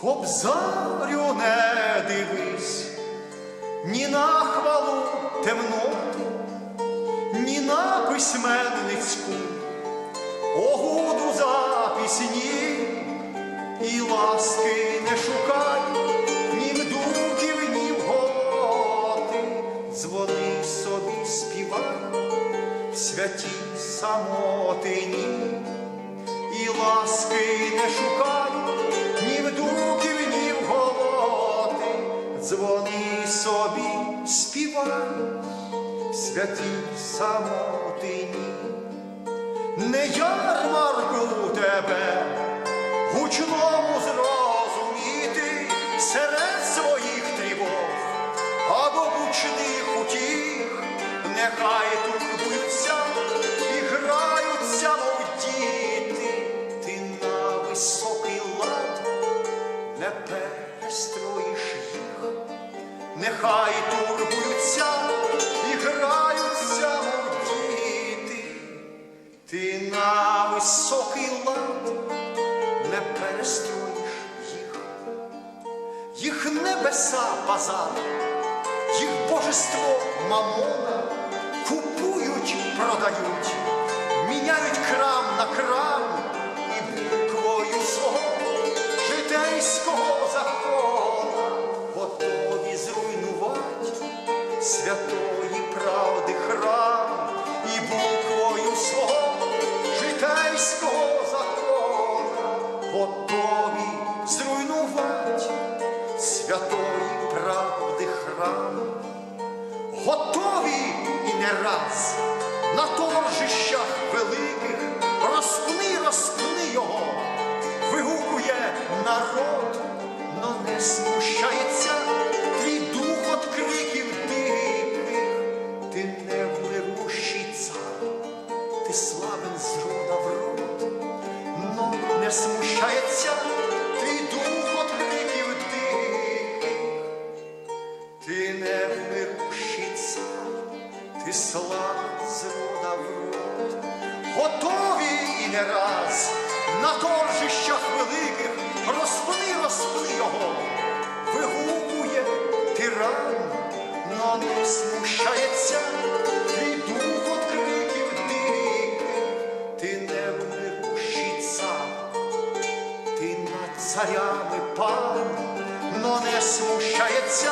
Кобзарю не дивись, ні на хвалу темноти, ні на письменницьку, огуду за пісні, і ласки не шукай, ні в духів, ні в готи, дзвони собі співай, в святій самотині, і ласки не шукай, дзвони собі, співай, в святій самотині, не ярмарку тебе, гучному зрозуміти серед своїх тривог або гучних утіх, нехай турбуються і нехай турбуються і граються, мов діти, ти на високий лад не перестроїш їх, їх небеса базар, їх божество мамона купують, продають, міняють святої правди храм і буквою свого житейського закона. Готові зруйнувати святої правди храм. Готові і не раз на торжищах великих розпни, розпни його, вигукує народ, но не смущається смущається твій дух от криків диких. Ти не вмирущий ти слава з в род, готові і не раз на торжищах великих розпни, розпни його, вигукує тиран, но не царями пан, но не смущається